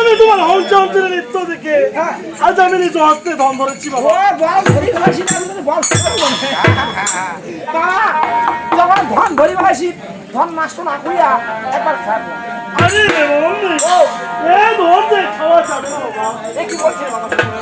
আমি তোমার হংচন্দ্রের নৃত্য দেখে। আজ আমি নিজ হস্তে ধন ধরেছি ও বাবা ধন ধরি ভাসি ধন নষ্ট না করিয়া একবার খাব আরে বাবা ও এ ধন যে খাওয়া যাবে না বাবা এ কি বলছে বাবা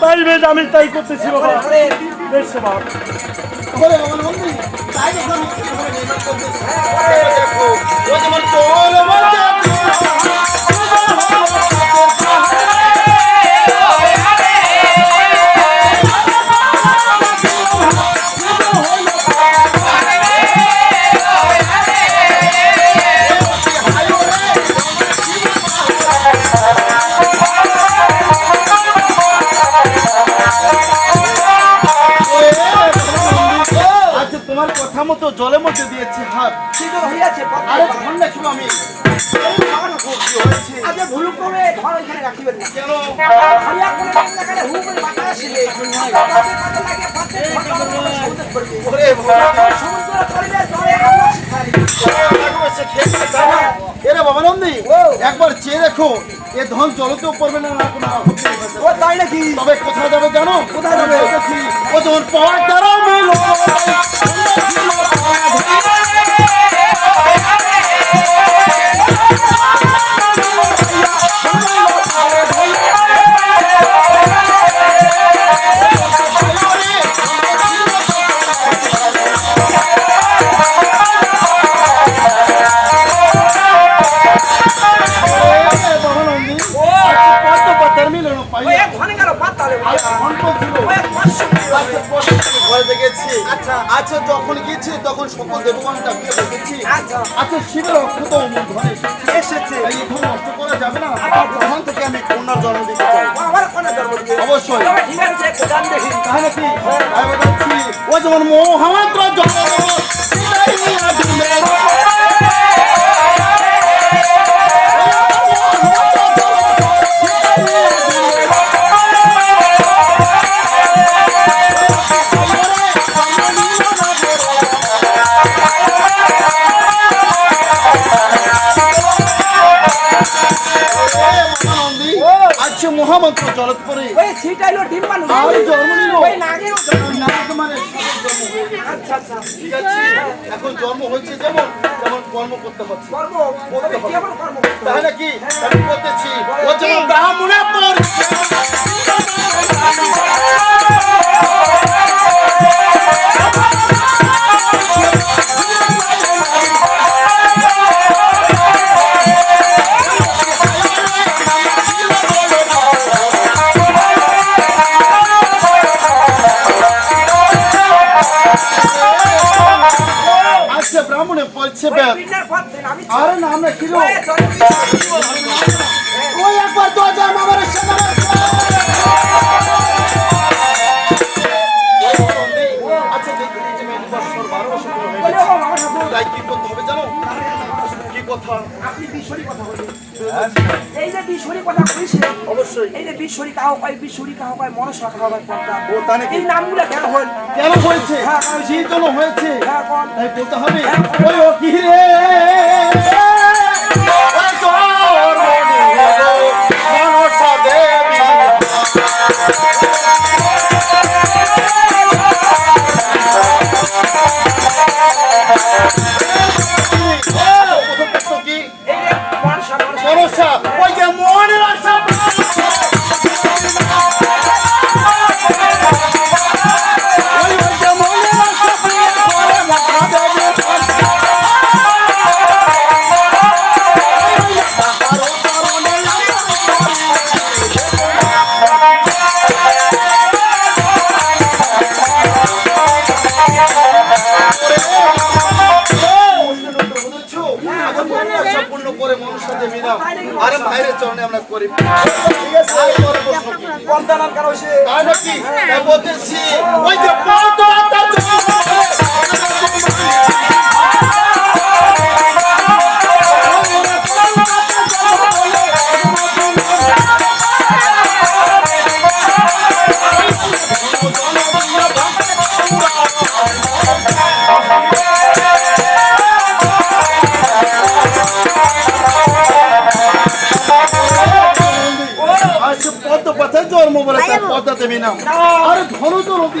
তাই বেশ আমি তাই করতেছি বাবা। বেশ বাবা। বলে আমার তাই বাতে সমুদ্র করবে। ওরে বাবা সমুদ্র করবে জলে আমরা শিখাই এরে বাবা নন্দী একবার চেয়ে দেখো এ ধন জলতেও পড়বে না না কোনো না। ও তাই নাকি? তবে কোথায় যাবে জানো? কোথায় যাবে? ও যখন পাওয়ার দ্বারা মেলো। আচ্ছা, ঘরে দেখেছি। আচ্ছা। যখন গিয়েছি তখন সকল দেবগণটা বিয়ে দেখেছি। আচ্ছা। আচ্ছা শিবের অক্ষত অমর এসেছে। এই ধন নষ্ট করা যাবে না। তখন থেকে আমি কন্যার জন্ম দিতে চাই। আমার কোনে ধর্ম দিবে অবশ্যই। তাহলে কি? বলছি ও যেমন মহামাত্র জন্ম আজকে মহামন্ত্র জলত পরে। ওই ছিটাইলো ডিম মানুষ আর জন্ম নিল। ওই নাগেরও জন্ম নিল। না তোমার সঠিক জন্ম। হয়েছে। আচ্ছা আচ্ছা। ঠিক আছে? এখন জন্ম হয়েছে যেমন তেমন কর্ম করতে পারছি। কর্ম করতে পারছি। তাহলে কি? আমি করতেছি। ও যেমন ব্রাহ্মণে পড়ছে পিন্নার পথ আরে না আমরা কি ওই একবার তো যাম আমার আচ্ছা দেখি বারো বছর তাই কি করতে হবে জানো? কথা। আপনি বিশ্বরী কথা বলুন। এই যে বিশ্বরী কথা কইছে অবশ্যই। এই যে বিশ্বরী কাহ কয় বিশ্বরী কাহ কয় মনসা কাহ কয় পদ্মা ও তা নাকি? এই নামগুলো কেন হল কেন হয়েছে? হ্যাঁ, কি জন্য হয়েছে? হ্যাঁ কোন? তাই বলতে হবে। ওই ও কি রে? ওই তোর মনে মনসা দেবী। সম্পূর্ণ করে মনুষ্য দেবী নাও আরে ভাইয়ের চরণে আমরা করি। কারণ কি বলতেছি ওই যে পদ্ম দেবী নাম আরে ধনু তো নদী